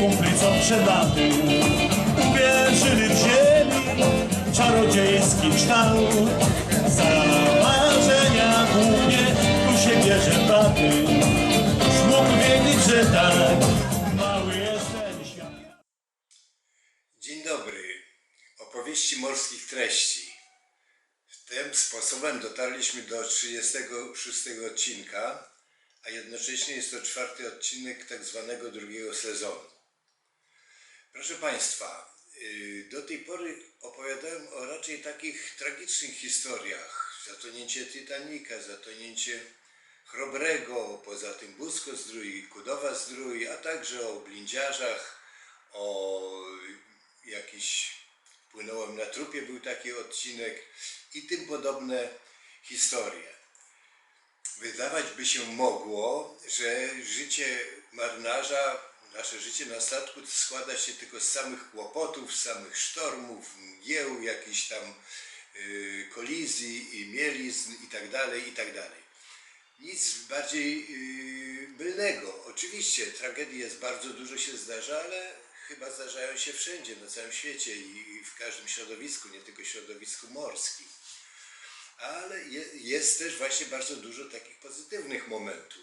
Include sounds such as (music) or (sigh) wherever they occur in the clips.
Kumpli co uwierzyli w ziemi czarodziejski kształt. Za marzenia głównie tu się bierze braty. Już mógł wiedzieć, że tak mały jest ten świat. Dzień dobry. Opowieści morskich treści. Tym sposobem dotarliśmy do 36 odcinka, a jednocześnie jest to czwarty odcinek tak zwanego drugiego sezonu. Proszę Państwa, yy, do tej pory opowiadałem o raczej takich tragicznych historiach. Zatonięcie Titanica, zatonięcie Chrobrego, poza tym Busko Zdrój, Kudowa Zdrój, a także o blindziarzach, o jakiś płynąłem na trupie był taki odcinek i tym podobne historie. Wydawać by się mogło, że życie marynarza, nasze życie na statku składa się tylko z samych kłopotów, z samych sztormów, mgieł, jakichś tam y, kolizji i mielizn i tak dalej, i tak. Nic bardziej yy, mylnego. Oczywiście tragedii jest bardzo dużo się zdarza, ale chyba zdarzają się wszędzie, na całym świecie i i w każdym środowisku, nie tylko środowisku morskim. Ale je, jest też właśnie bardzo dużo takich pozytywnych momentów.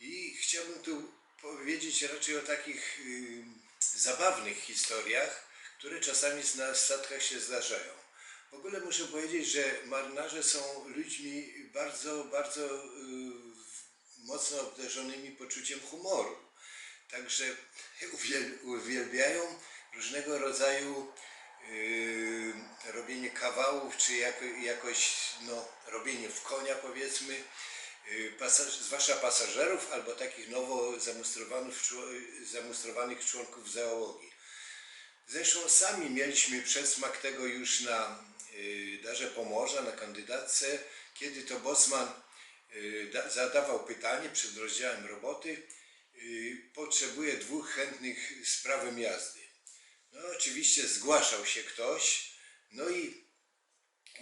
I chciałbym tu powiedzieć raczej o takich yy, zabawnych historiach, które czasami na statkach się zdarzają. W ogóle muszę powiedzieć, że marynarze są ludźmi bardzo, bardzo yy, mocno obdarzonymi poczuciem humoru. Także (laughs) uwiel, uwielbiają różnego rodzaju yy, robienie kawałów, czy jako, jakoś no, robienie w konia powiedzmy, yy, pasaż, zwłaszcza pasażerów albo takich nowo zamustrowanych, zamustrowanych członków załogi. Zresztą sami mieliśmy przedsmak tego już na y, Darze Pomorza, na kandydatce, kiedy to Bosman da, zadawał pytanie przed rozdziałem roboty, potrzebuje dwóch chętnych z prawem jazdy. No oczywiście zgłaszał się ktoś, no i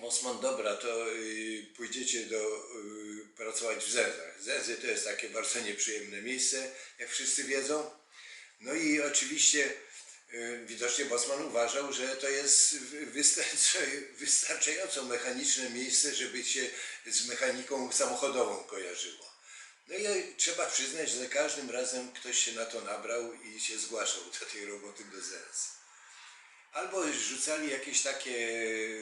Bosman, dobra, to y, pójdziecie do, y, pracować w Zęzach. Zęzy to jest takie bardzo nieprzyjemne miejsce, jak wszyscy wiedzą. No i oczywiście y, widocznie Bosman uważał, że to jest (laughs) wystarczająco mechaniczne miejsce, żeby się z mechaniką samochodową kojarzyło. No i trzeba przyznać, że za każdym razem ktoś się na to nabrał i się zgłaszał do tej roboty do ZES. Albo rzucali jakieś takie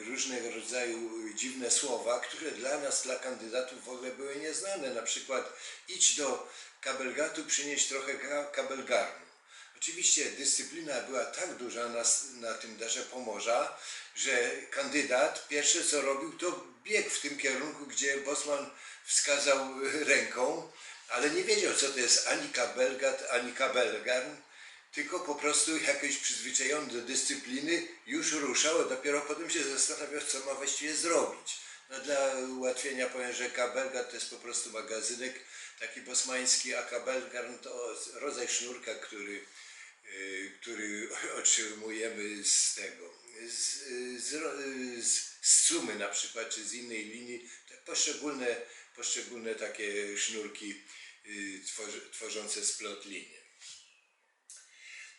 różnego rodzaju dziwne słowa, które dla nas, dla kandydatów w ogóle były nieznane. Na przykład idź do kabelgatu, przynieść trochę ka- kabelgarnu. Oczywiście dyscyplina była tak duża na, na tym darze Pomorza, że kandydat pierwsze co robił to biegł w tym kierunku, gdzie Bosman wskazał (laughs) ręką, ale nie wiedział co to jest ani kabelgat, ani kabelgarn, tylko po prostu jakoś przyzwyczajony do dyscypliny już ruszał, a dopiero potem się zastanawiał, co ma właściwie zrobić. No dla ułatwienia powiem, że kabelgat to jest po prostu magazynek taki bosmański, a kabelgarn to rodzaj sznurka, który, y, który (laughs) otrzymujemy z tego, z, z, z, z sumy na przykład, czy z innej linii, te poszczególne, poszczególne takie sznurki y, tworzące splot liny.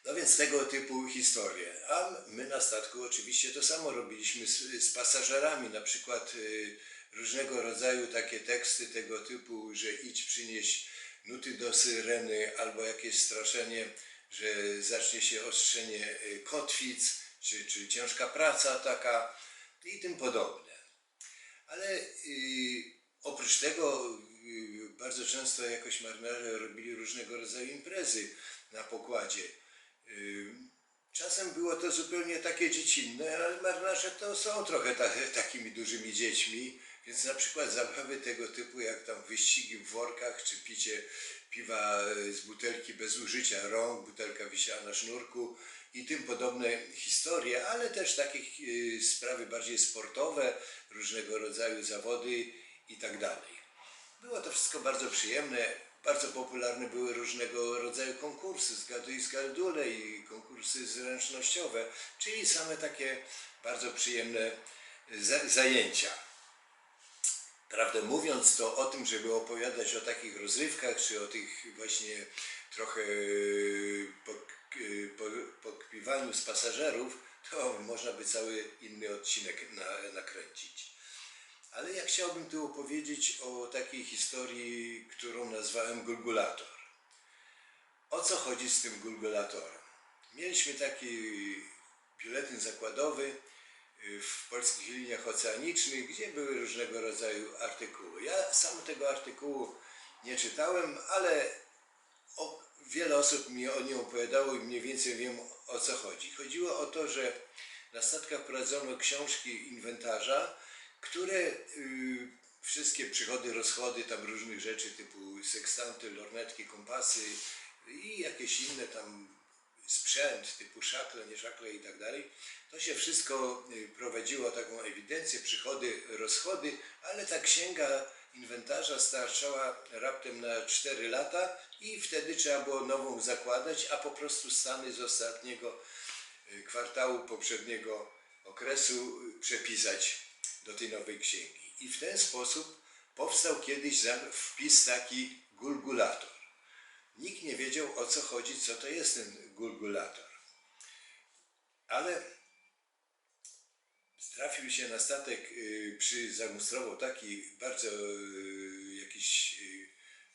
No więc tego typu historie. A my na statku oczywiście to samo robiliśmy z, z pasażerami, na przykład y, różnego rodzaju takie teksty tego typu, że idź przynieś nuty do syreny albo jakieś straszenie, że zacznie się ostrzenie y, kotwic, czy, czy ciężka praca taka i tym podobne. Ale y, oprócz tego y, bardzo często jakoś marynarze robili różnego rodzaju imprezy na pokładzie. Y, Czasem było to zupełnie takie dziecinne, ale marynarze to są trochę ta, takimi dużymi dziećmi, więc na przykład zabawy tego typu jak tam wyścigi w workach, czy picie piwa z butelki bez użycia rąk, butelka wisiała na sznurku i tym podobne historie, ale też takich y, sprawy bardziej sportowe, różnego rodzaju zawody i tak dalej. Było to wszystko bardzo przyjemne. Bardzo popularne były różnego rodzaju konkursy, zgaduj zgadule i konkursy zręcznościowe, czyli same takie bardzo przyjemne za- zajęcia. Prawdę mówiąc, to o tym, żeby opowiadać o takich rozrywkach, czy o tych właśnie trochę yy, po- pokpiwaniu z pasażerów, to można by cały inny odcinek na, nakręcić. Ale ja chciałbym tu opowiedzieć o takiej historii, którą nazwałem Gulgulator. O co chodzi z tym Gulgulatorem? Mieliśmy taki biuletyn zakładowy w polskich liniach oceanicznych, gdzie były różnego rodzaju artykuły. Ja sam tego artykułu nie czytałem, ale o, wiele osób mi o nim opowiadało i mniej więcej wiem o co chodzi. Chodziło o to, że na statkach prowadzono książki inwentarza, które y, wszystkie przychody, rozchody tam różnych rzeczy typu sekstanty, lornetki, kompasy i jakieś inne tam sprzęt typu szakle, nie szakle i tak dalej, to się wszystko y, prowadziło taką ewidencję, przychody, rozchody, ale ta księga inwentarza starczała raptem na 4 lata i wtedy trzeba było nową zakładać, a po prostu stany z ostatniego y, kwartału poprzedniego okresu y, przepisać do tej nowej księgi. I w ten sposób powstał kiedyś wpis taki gulgulator. Nikt nie wiedział o co chodzi, co to jest ten gulgulator. Ale trafił się na statek y, przy zamustrował taki bardzo y, jakiś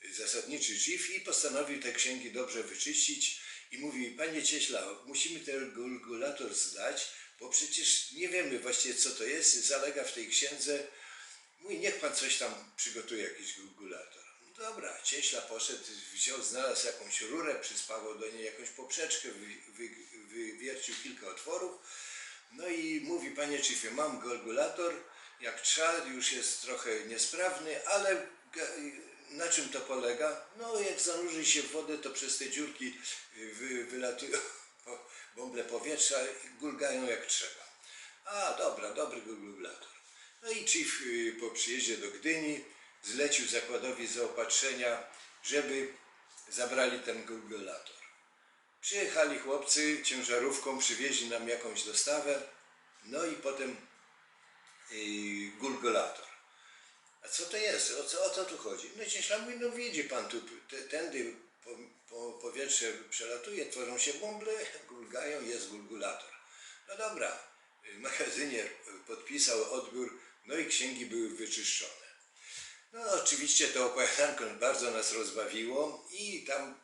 y, zasadniczy chief i postanowił te księgi dobrze wyczyścić i mówi, panie Cieśla, musimy ten gulgulator zdać, bo przecież nie wiemy właściwie co to jest, zalega w tej księdze. Mówi, niech pan coś tam przygotuje, jakiś gulgulator. Dobra, cieśla poszedł, wziął, znalazł jakąś rurę, przyspawał do niej jakąś poprzeczkę, wy, wy, wywiercił kilka otworów. No i mówi, panie chiefie, mam gulgulator, jak trzeba, już jest trochę niesprawny, ale na czym to polega? No jak zanurzy się w wodę, to przez te dziurki wy, wylatują (laughs) bąble powietrza i gulgają jak trzeba. A, dobra, dobry gulgulator. No i chief y, po przyjeździe do Gdyni zlecił zakładowi zaopatrzenia, żeby zabrali ten gulgulator. Przyjechali chłopcy ciężarówką, przywieźli nam jakąś dostawę, no i potem yy, gulgulator. A co to jest? O co, o co tu chodzi? No cieśla mówi, no widzi pan tu, te, tędy po, po powietrze przelatuje, tworzą się bąble, (laughs) gulgają, jest gulgulator. No dobra, y, magazynier podpisał odbiór, no i księgi były wyczyszczone. No oczywiście to opowiadanko bardzo nas rozbawiło i tam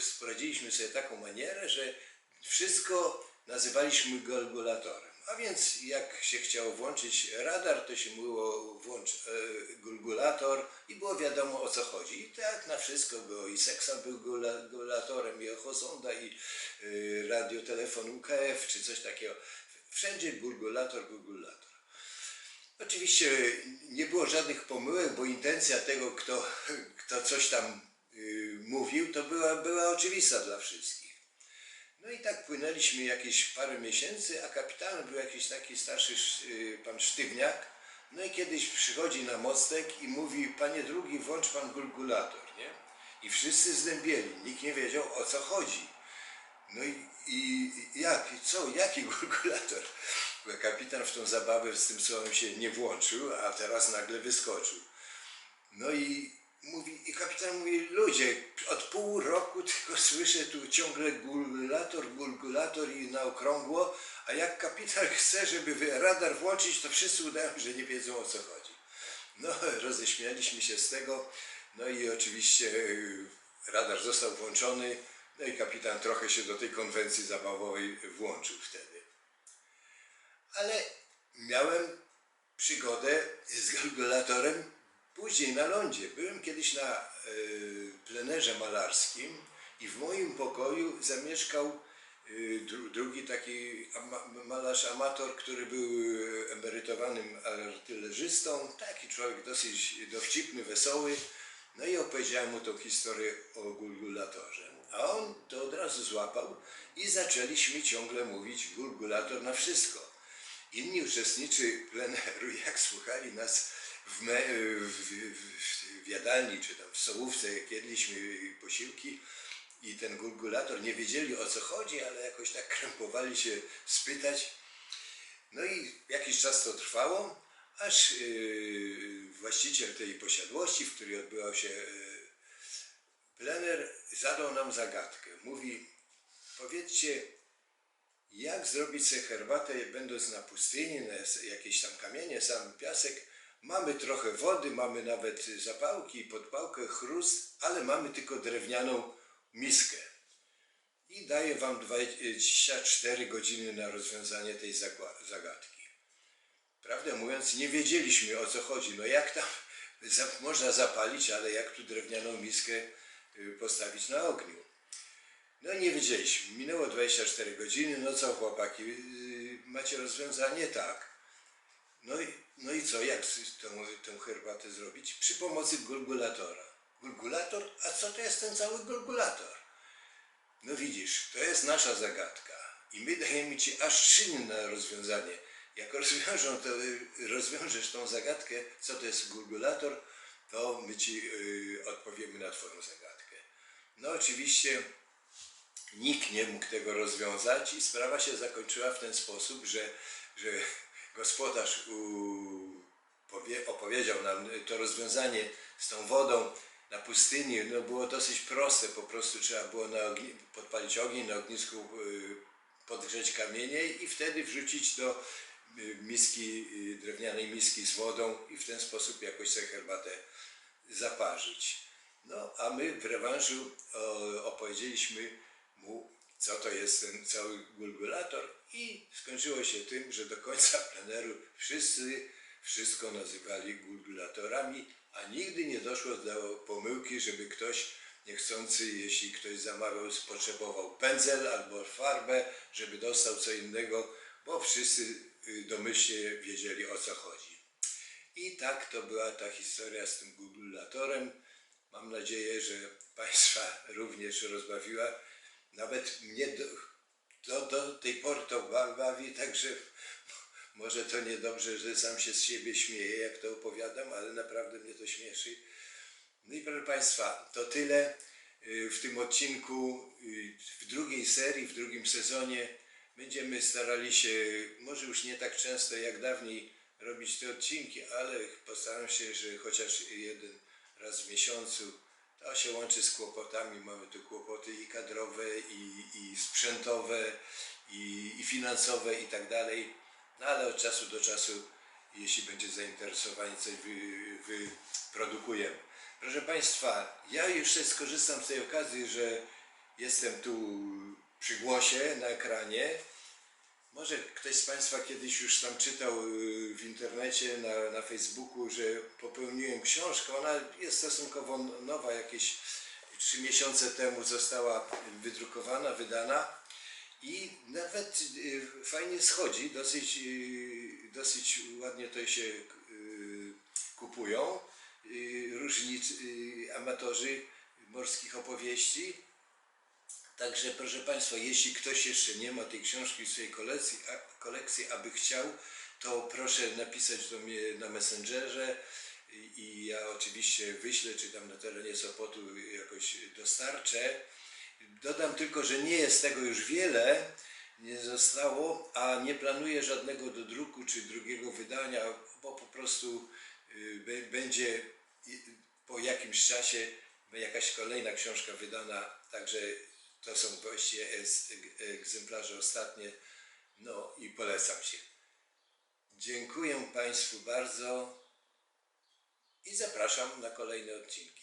sprowadziliśmy sobie taką manierę, że wszystko nazywaliśmy gulgulatorem. A więc jak się chciało włączyć radar, to się mówiło włącz e, gulgulator i było wiadomo o co chodzi. I tak na wszystko było. I Seksan był gula- gulgulatorem, i Echosonda, i y, radiotelefon UKF, czy coś takiego. Wszędzie gulgulator, gulgulator. Oczywiście nie było żadnych pomyłek, bo intencja tego, kto, kto coś tam y, mówił, to była, była oczywista dla wszystkich. No i tak płynęliśmy jakieś parę miesięcy, a kapitanem był jakiś taki starszy sz- y, pan Sztywniak. No i kiedyś przychodzi na mostek i mówi, panie drugi, włącz pan gulgulator, nie? I wszyscy zdębieli, nikt nie wiedział o co chodzi. No i, i jak, co, jaki (laughs) gulgulator? Kapitan w tą zabawę z tym słowem się nie włączył, a teraz nagle wyskoczył. No i mówi, i kapitan mówi, ludzie, od pół roku tylko słyszę tu ciągle gulgulator, gulgulator i na okrągło, a jak kapitan (laughs) chce, żeby radar włączyć, to wszyscy udają, że nie wiedzą o co chodzi. No, (laughs) roześmialiśmy się z tego, no i oczywiście y, radar został włączony, no i kapitan trochę się do tej konwencji zabawowej włączył wtedy. Ale miałem przygodę z gulgulatorem później na lądzie. Byłem kiedyś na y, plenerze malarskim i w moim pokoju zamieszkał dru, drugi taki malarz amator, który był emerytowanym artylerzystą. Taki człowiek dosyć dowcipny, wesoły. No i opowiedziałem mu tą historię o gulgulatorze. A on to od razu złapał i zaczęliśmy ciągle mówić gulgulator na wszystko. Inni uczestnicy pleneru, (laughs) jak słuchali nas w, me, w, w, w jadalni czy tam w stołówce, jak jedliśmy posiłki i ten gulgulator, nie wiedzieli o co chodzi, ale jakoś tak krępowali się spytać. No i jakiś czas to trwało, aż yy, właściciel tej posiadłości, w której odbywał się yy, plener, zadał nam zagadkę. Mówi, powiedzcie, jak zrobić sobie herbatę, będąc na pustyni, na jakieś tam kamienie, sam piasek. Mamy trochę wody, mamy nawet zapałki, podpałkę, chrust, ale mamy tylko drewnianą miskę. I daję wam 24 godziny na rozwiązanie tej zagadki. Prawdę mówiąc, nie wiedzieliśmy o co chodzi. No jak tam (laughs) można zapalić, ale jak tu drewnianą miskę y, postawić na ogniu? No nie wiedzieliśmy. Minęło 24 godziny. No co chłopaki, yy, macie rozwiązanie? Tak. No i, no i co, jak tą, tą herbatę zrobić? Przy pomocy gulgulatora. Gulgulator? A co to jest ten cały gulgulator? No widzisz, to jest nasza zagadka. I my dajemy Ci aż trzy rozwiązanie. Jak rozwiążą to, rozwiążesz tą zagadkę, co to jest gulgulator, to my Ci y, odpowiemy na Twoją zagadkę. No oczywiście nikt nie mógł tego rozwiązać i sprawa się zakończyła w ten sposób, że, że gospodarz u, powie, opowiedział nam to rozwiązanie z tą wodą na pustyni. No było dosyć proste, po prostu trzeba było na ogni, podpalić ogień, na ognisku y, podgrzeć kamienie i wtedy wrzucić do y, miski, y, drewnianej miski z wodą i w ten sposób jakoś sobie herbatę zaparzyć. No, a my w rewanżu opowiedzieliśmy mu, co to jest ten cały gulgulator i skończyło się tym, że do końca (laughs) pleneru wszyscy wszystko nazywali gulgulatorami, a nigdy nie doszło do pomyłki, żeby ktoś niechcący, jeśli ktoś zamawiał, potrzebował pędzel albo farbę, żeby dostał co innego, bo wszyscy y, domyślnie wiedzieli o co chodzi. I tak to była ta historia z tym gulgulatorem. Mam nadzieję, że Państwa (laughs) również rozbawiła. Nawet mnie do, do, do tej pory to ba- bawi, także (laughs) może to niedobrze, że sam się z siebie śmieję, jak to opowiadam, ale naprawdę mnie to śmieszy. No i proszę Państwa, to tyle y, w tym odcinku. y, W drugiej serii, w drugim sezonie będziemy starali się, może już nie tak często jak dawniej, robić te odcinki, ale postaram się, że chociaż jeden raz w miesiącu to się łączy z kłopotami. Mamy tu kłopoty i kadrowe, i, i sprzętowe, i, i finansowe i tak dalej. No ale od czasu do czasu, jeśli będzie zainteresowanie, coś wy, wyprodukujemy. Proszę Państwa, ja jeszcze skorzystam z tej okazji, że jestem tu przy głosie na ekranie. Może ktoś z Państwa kiedyś już tam czytał y, w internecie, na, na Facebooku, że popełniłem książkę. Ona jest stosunkowo nowa, jakieś trzy miesiące temu została wydrukowana, wydana i nawet y, fajnie schodzi, dosyć, y, dosyć ładnie to się kupują różni y, amatorzy morskich opowieści. Także proszę Państwa, jeśli ktoś jeszcze nie ma tej książki w swojej kolekcji, a, kolekcji aby chciał, to proszę napisać do mnie na Messengerze i, i ja oczywiście wyślę, czy tam na terenie Sopotu jakoś dostarczę. Dodam tylko, że nie jest tego już wiele, nie zostało, a nie planuję żadnego do druku czy drugiego wydania, bo po prostu y, będzie i- po jakimś czasie jakaś kolejna książka wydana, także to są właściwie es- egzemplarze ostatnie, no i polecam się. Dziękuję Państwu bardzo i zapraszam na kolejne odcinki.